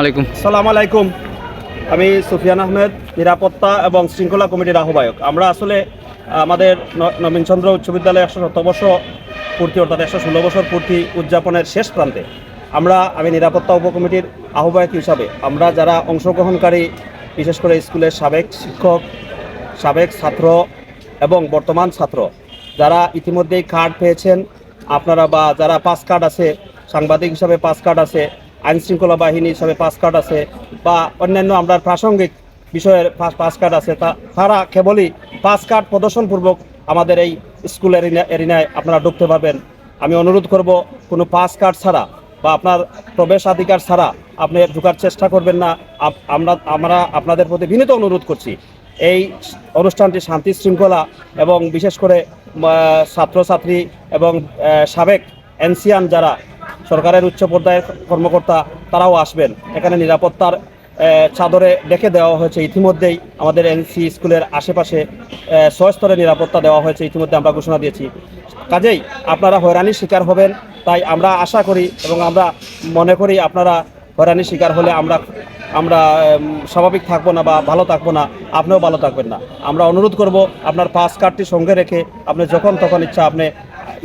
আলাইকুম। সালাম আলাইকুম। আমি সুফিয়ান আহমেদ, নিরাপত্তা এবং শৃঙ্খলা কমিটির আহ্বায়ক। আমরা আসলে আমাদের নবীনচন্দ্র উচ্চ বিদ্যালয় একশো শত বর্ষ পূর্তি, অর্থাৎ একশো ষোলো বছর পূর্তি উদযাপনের শেষ প্রান্তে আমরা, আমি নিরাপত্তা উপকমিটির আহ্বায়ক হিসাবে, আমরা যারা অংশগ্রহণকারী, বিশেষ করে স্কুলের সাবেক শিক্ষক, সাবেক ছাত্র এবং বর্তমান ছাত্র, যারা ইতিমধ্যেই কার্ড পেয়েছেন, আপনারা বা যারা পাস কার্ড আছে, সাংবাদিক হিসাবে পাস কার্ড আছে আইন শৃঙ্খলা বাহিনী হিসাবে পাস কার্ড আছে বা অন্যান্য আমরা প্রাসঙ্গিক বিষয়ের পাস- কার্ড আছে, তা তারা কেবলই পাস কার্ড প্রদর্শনপূর্বক আমাদের এই স্কুল এরিনা, এরিনায় আপনারা ঢুকতে পারবেন। আমি অনুরোধ করব, কোনো পাস কার্ড ছাড়া বা আপনার প্রবেশাধিকার ছাড়া আপনি ঢোকার চেষ্টা করবেন না। আমরা আমরা আপনাদের প্রতি বিনীত অনুরোধ করছি, এই অনুষ্ঠানটি শান্তি শৃঙ্খলা এবং বিশেষ করে ছাত্রছাত্রী এবং সাবেক এনসিয়ান যারা সরকারের উচ্চ পর্যায়ের কর্মকর্তা তারাও আসবেন। এখানে নিরাপত্তার চাদরে ডেকে দেওয়া হয়েছে। ইতিমধ্যেই আমাদের এনসি স্কুলের আশেপাশে ছয় স্তরে নিরাপত্তা দেওয়া হয়েছে। ইতিমধ্যে আমরা ঘোষণা দিয়েছি। কাজেই আপনারা হয়রানির শিকার হবেন, তাই আমরা আশা করি এবং আমরা মনে করি আপনারা হয়রানির শিকার হলে আমরা আমরা স্বাভাবিক থাকব না বা ভালো থাকব না। আপনিও ভালো থাকবেন না। আমরা অনুরোধ করব, আপনার পাস কার্ডটি সঙ্গে রেখে আপনি যখন তখন ইচ্ছা আপনি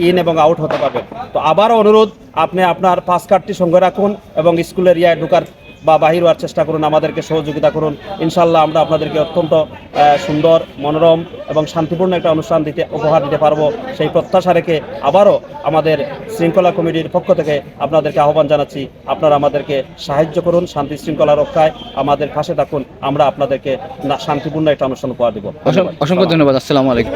ইন এবং আউট হতে পারবেন। তো আবারও অনুরোধ, আপনি আপনার পাস কার্ডটি সঙ্গে রাখুন এবং স্কুলের ইয়ায় ঢোকার বা বাহির হওয়ার চেষ্টা করুন আমাদেরকে সহযোগিতা করুন ইনশাল্লাহ আমরা আপনাদেরকে অত্যন্ত সুন্দর মনোরম এবং শান্তিপূর্ণ একটা অনুষ্ঠান দিতে উপহার দিতে পারব সেই প্রত্যাশা রেখে আবারও আমাদের শৃঙ্খলা কমিটির পক্ষ থেকে আপনাদেরকে আহ্বান জানাচ্ছি আপনারা আমাদেরকে সাহায্য করুন শান্তি শৃঙ্খলা রক্ষায় আমাদের পাশে থাকুন আমরা আপনাদেরকে না- শান্তিপূর্ণ একটা অনুষ্ঠান উপহার দেবো অসংখ্য ধন্যবাদ আসসালামু আলাইকুম